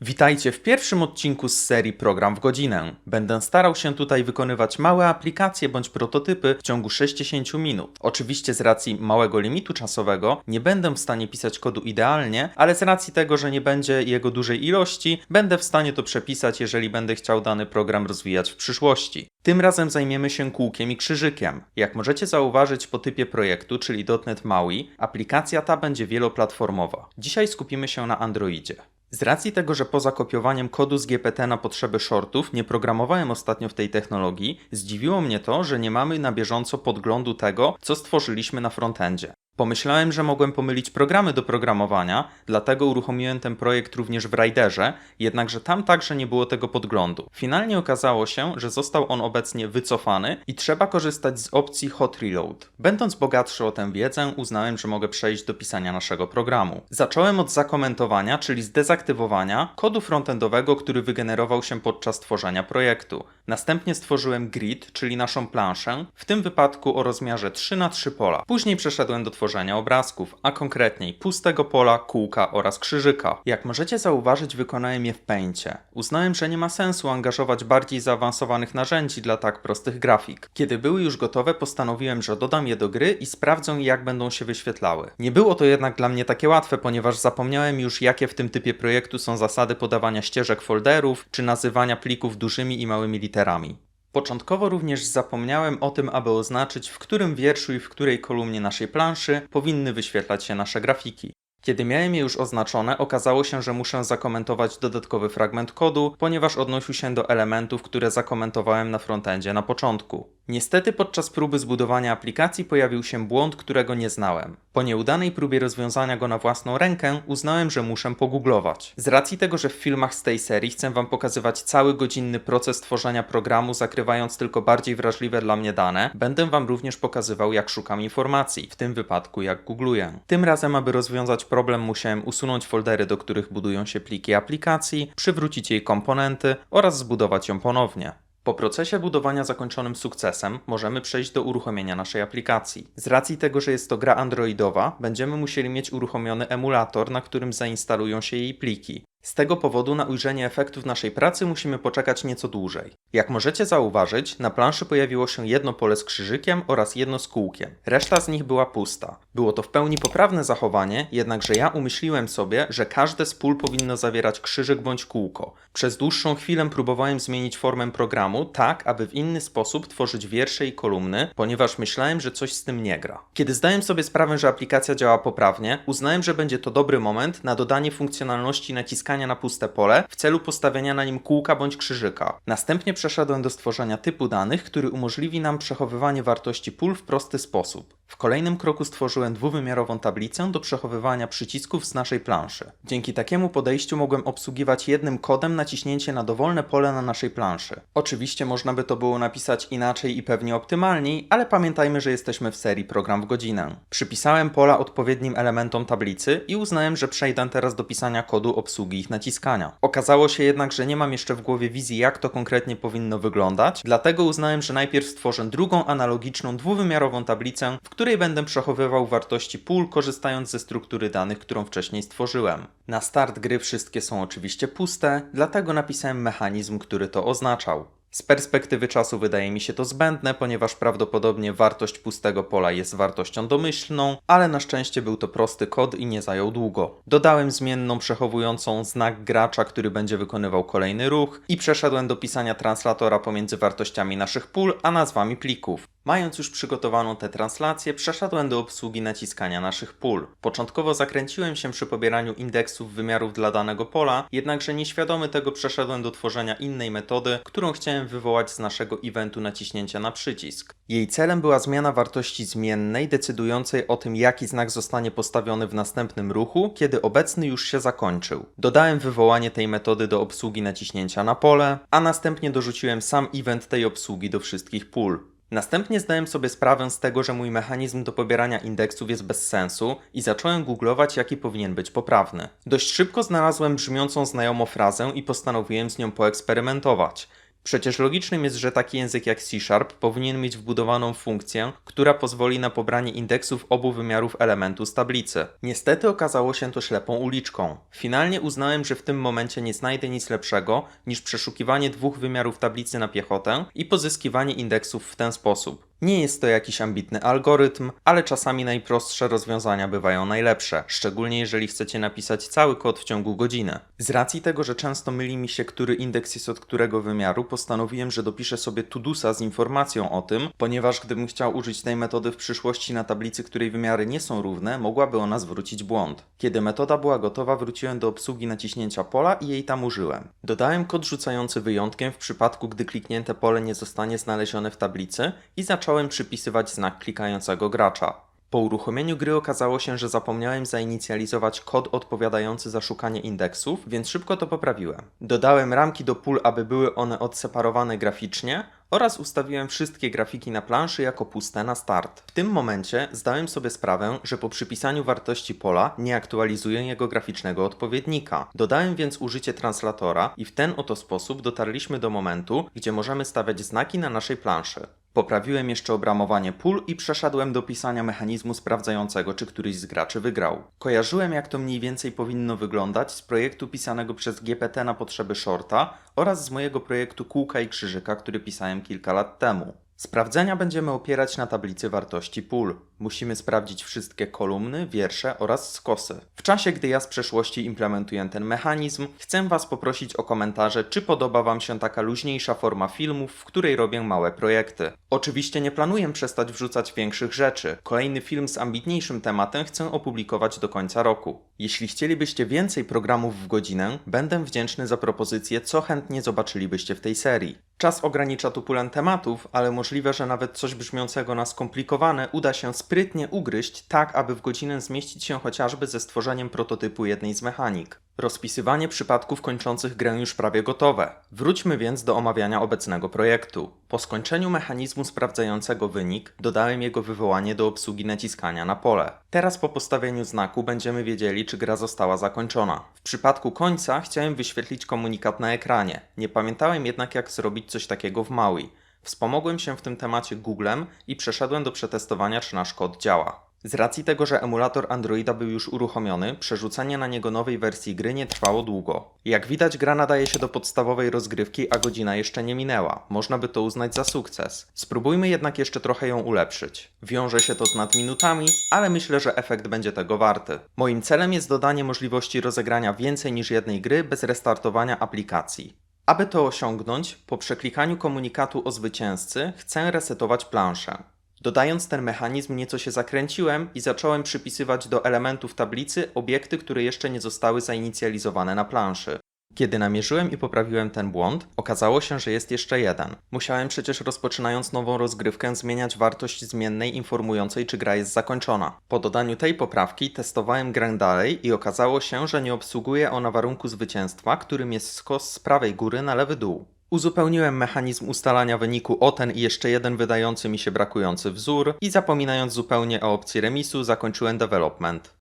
Witajcie w pierwszym odcinku z serii Program w godzinę. Będę starał się tutaj wykonywać małe aplikacje bądź prototypy w ciągu 60 minut. Oczywiście z racji małego limitu czasowego nie będę w stanie pisać kodu idealnie, ale z racji tego, że nie będzie jego dużej ilości, będę w stanie to przepisać, jeżeli będę chciał dany program rozwijać w przyszłości. Tym razem zajmiemy się kółkiem i krzyżykiem. Jak możecie zauważyć po typie projektu, czyli .NET MAUI, aplikacja ta będzie wieloplatformowa. Dzisiaj skupimy się na Androidzie. Z racji tego, że poza kopiowaniem kodu z GPT na potrzeby shortów nie programowałem ostatnio w tej technologii, zdziwiło mnie to, że nie mamy na bieżąco podglądu tego, co stworzyliśmy na frontendzie. Pomyślałem, że mogłem pomylić programy do programowania, dlatego uruchomiłem ten projekt również w Riderze, jednakże tam także nie było tego podglądu. Finalnie okazało się, że został on obecnie wycofany i trzeba korzystać z opcji Hot Reload. Będąc bogatszy o tę wiedzę, uznałem, że mogę przejść do pisania naszego programu. Zacząłem od zakomentowania, czyli zdezaktywowania kodu frontendowego, który wygenerował się podczas tworzenia projektu. Następnie stworzyłem grid, czyli naszą planszę, w tym wypadku o rozmiarze 3 na 3 pola. Później przeszedłem do tworzenia obrazków, a konkretniej pustego pola, kółka oraz krzyżyka. Jak możecie zauważyć, wykonałem je w Paincie. Uznałem, że nie ma sensu angażować bardziej zaawansowanych narzędzi dla tak prostych grafik. Kiedy były już gotowe, postanowiłem, że dodam je do gry i sprawdzę, jak będą się wyświetlały. Nie było to jednak dla mnie takie łatwe, ponieważ zapomniałem już, jakie w tym typie projektu są zasady podawania ścieżek folderów, czy nazywania plików dużymi i małymi literami. Początkowo również zapomniałem o tym, aby oznaczyć, w którym wierszu i w której kolumnie naszej planszy powinny wyświetlać się nasze grafiki. Kiedy miałem je już oznaczone, okazało się, że muszę zakomentować dodatkowy fragment kodu, ponieważ odnosił się do elementów, które zakomentowałem na frontendzie na początku. Niestety podczas próby zbudowania aplikacji pojawił się błąd, którego nie znałem. Po nieudanej próbie rozwiązania go na własną rękę, uznałem, że muszę pogooglować. Z racji tego, że w filmach z tej serii chcę Wam pokazywać cały godzinny proces tworzenia programu, zakrywając tylko bardziej wrażliwe dla mnie dane, będę Wam również pokazywał, jak szukam informacji, w tym wypadku jak googluję. Tym razem, aby rozwiązać problem, musiałem usunąć foldery, do których budują się pliki aplikacji, przywrócić jej komponenty oraz zbudować ją ponownie. Po procesie budowania zakończonym sukcesem możemy przejść do uruchomienia naszej aplikacji. Z racji tego, że jest to gra androidowa, będziemy musieli mieć uruchomiony emulator, na którym zainstalują się jej pliki. Z tego powodu na ujrzenie efektów naszej pracy musimy poczekać nieco dłużej. Jak możecie zauważyć, na planszy pojawiło się jedno pole z krzyżykiem oraz jedno z kółkiem. Reszta z nich była pusta. Było to w pełni poprawne zachowanie, jednakże ja umyśliłem sobie, że każde z pól powinno zawierać krzyżyk bądź kółko. Przez dłuższą chwilę próbowałem zmienić formę programu tak, aby w inny sposób tworzyć wiersze i kolumny, ponieważ myślałem, że coś z tym nie gra. Kiedy zdałem sobie sprawę, że aplikacja działa poprawnie, uznałem, że będzie to dobry moment na dodanie funkcjonalności naciskania na puste pole w celu postawienia na nim kółka bądź krzyżyka. Następnie przeszedłem do stworzenia typu danych, który umożliwi nam przechowywanie wartości pól w prosty sposób. W kolejnym kroku stworzyłem dwuwymiarową tablicę do przechowywania przycisków z naszej planszy. Dzięki takiemu podejściu mogłem obsługiwać jednym kodem naciśnięcie na dowolne pole na naszej planszy. Oczywiście można by to było napisać inaczej i pewnie optymalniej, ale pamiętajmy, że jesteśmy w serii program w godzinę. Przypisałem pola odpowiednim elementom tablicy i uznałem, że przejdę teraz do pisania kodu obsługi ich naciskania. Okazało się jednak, że nie mam jeszcze w głowie wizji, jak to konkretnie powinno wyglądać, dlatego uznałem, że najpierw stworzę drugą analogiczną dwuwymiarową tablicę, w której będę przechowywał wartości pól, korzystając ze struktury danych, którą wcześniej stworzyłem. Na start gry wszystkie są oczywiście puste, dlatego napisałem mechanizm, który to oznaczał. Z perspektywy czasu wydaje mi się to zbędne, ponieważ prawdopodobnie wartość pustego pola jest wartością domyślną, ale na szczęście był to prosty kod i nie zajął długo. Dodałem zmienną przechowującą znak gracza, który będzie wykonywał kolejny ruch i przeszedłem do pisania translatora pomiędzy wartościami naszych pól a nazwami plików. Mając już przygotowaną tę translację, przeszedłem do obsługi naciskania naszych pól. Początkowo zakręciłem się przy pobieraniu indeksów wymiarów dla danego pola, jednakże nieświadomy tego przeszedłem do tworzenia innej metody, którą chciałem wywołać z naszego eventu naciśnięcia na przycisk. Jej celem była zmiana wartości zmiennej decydującej o tym, jaki znak zostanie postawiony w następnym ruchu, kiedy obecny już się zakończył. Dodałem wywołanie tej metody do obsługi naciśnięcia na pole, a następnie dorzuciłem sam event tej obsługi do wszystkich pól. Następnie zdałem sobie sprawę z tego, że mój mechanizm do pobierania indeksów jest bez sensu i zacząłem googlować, jaki powinien być poprawny. Dość szybko znalazłem brzmiącą znajomo frazę i postanowiłem z nią poeksperymentować. Przecież logicznym jest, że taki język jak C Sharp powinien mieć wbudowaną funkcję, która pozwoli na pobranie indeksów obu wymiarów elementu z tablicy. Niestety okazało się to ślepą uliczką. Finalnie uznałem, że w tym momencie nie znajdę nic lepszego niż przeszukiwanie dwóch wymiarów tablicy na piechotę i pozyskiwanie indeksów w ten sposób. Nie jest to jakiś ambitny algorytm, ale czasami najprostsze rozwiązania bywają najlepsze, szczególnie jeżeli chcecie napisać cały kod w ciągu godziny. Z racji tego, że często myli mi się, który indeks jest od którego wymiaru, postanowiłem, że dopiszę sobie Todusa z informacją o tym, ponieważ gdybym chciał użyć tej metody w przyszłości na tablicy, której wymiary nie są równe, mogłaby ona zwrócić błąd. Kiedy metoda była gotowa, wróciłem do obsługi naciśnięcia pola i jej tam użyłem. Dodałem kod rzucający wyjątkiem w przypadku, gdy kliknięte pole nie zostanie znalezione w tablicy i zacząłem przypisywać znak klikającego gracza. Po uruchomieniu gry okazało się, że zapomniałem zainicjalizować kod odpowiadający za szukanie indeksów, więc szybko to poprawiłem. Dodałem ramki do pól, aby były one odseparowane graficznie oraz ustawiłem wszystkie grafiki na planszy jako puste na start. W tym momencie zdałem sobie sprawę, że po przypisaniu wartości pola nie aktualizuję jego graficznego odpowiednika. Dodałem więc użycie translatora i w ten oto sposób dotarliśmy do momentu, gdzie możemy stawiać znaki na naszej planszy. Poprawiłem jeszcze obramowanie pól i przeszedłem do pisania mechanizmu sprawdzającego, czy któryś z graczy wygrał. Kojarzyłem, jak to mniej więcej powinno wyglądać z projektu pisanego przez GPT na potrzeby shorta oraz z mojego projektu kółka i krzyżyka, który pisałem kilka lat temu. Sprawdzenia będziemy opierać na tablicy wartości pól. Musimy sprawdzić wszystkie kolumny, wiersze oraz skosy. W czasie, gdy ja z przeszłości implementuję ten mechanizm, chcę Was poprosić o komentarze, czy podoba Wam się taka luźniejsza forma filmów, w której robię małe projekty. Oczywiście nie planuję przestać wrzucać większych rzeczy. Kolejny film z ambitniejszym tematem chcę opublikować do końca roku. Jeśli chcielibyście więcej programów w godzinę, będę wdzięczny za propozycje, co chętnie zobaczylibyście w tej serii. Czas ogranicza tu pulę tematów, ale możliwe, że nawet coś brzmiącego na skomplikowane uda się sprytnie ugryźć, tak aby w godzinę zmieścić się chociażby ze stworzeniem prototypu jednej z mechanik. Rozpisywanie przypadków kończących grę już prawie gotowe. Wróćmy więc do omawiania obecnego projektu. Po skończeniu mechanizmu sprawdzającego wynik, dodałem jego wywołanie do obsługi naciskania na pole. Teraz po postawieniu znaku będziemy wiedzieli, czy gra została zakończona. W przypadku końca chciałem wyświetlić komunikat na ekranie. Nie pamiętałem jednak, jak zrobić coś takiego w Maui. Wspomogłem się w tym temacie Googlem i przeszedłem do przetestowania, czy nasz kod działa. Z racji tego, że emulator Androida był już uruchomiony, przerzucenie na niego nowej wersji gry nie trwało długo. Jak widać, gra nadaje się do podstawowej rozgrywki, a godzina jeszcze nie minęła. Można by to uznać za sukces. Spróbujmy jednak jeszcze trochę ją ulepszyć. Wiąże się to z nadminutami, ale myślę, że efekt będzie tego warty. Moim celem jest dodanie możliwości rozegrania więcej niż jednej gry bez restartowania aplikacji. Aby to osiągnąć, po przeklikaniu komunikatu o zwycięzcy chcę resetować planszę. Dodając ten mechanizm nieco się zakręciłem i zacząłem przypisywać do elementów tablicy obiekty, które jeszcze nie zostały zainicjalizowane na planszy. Kiedy namierzyłem i poprawiłem ten błąd, okazało się, że jest jeszcze jeden. Musiałem przecież rozpoczynając nową rozgrywkę zmieniać wartość zmiennej informującej, czy gra jest zakończona. Po dodaniu tej poprawki testowałem grę dalej i okazało się, że nie obsługuje ona warunku zwycięstwa, którym jest skos z prawej góry na lewy dół. Uzupełniłem mechanizm ustalania wyniku o ten i jeszcze jeden wydający mi się brakujący wzór i zapominając zupełnie o opcji remisu zakończyłem development.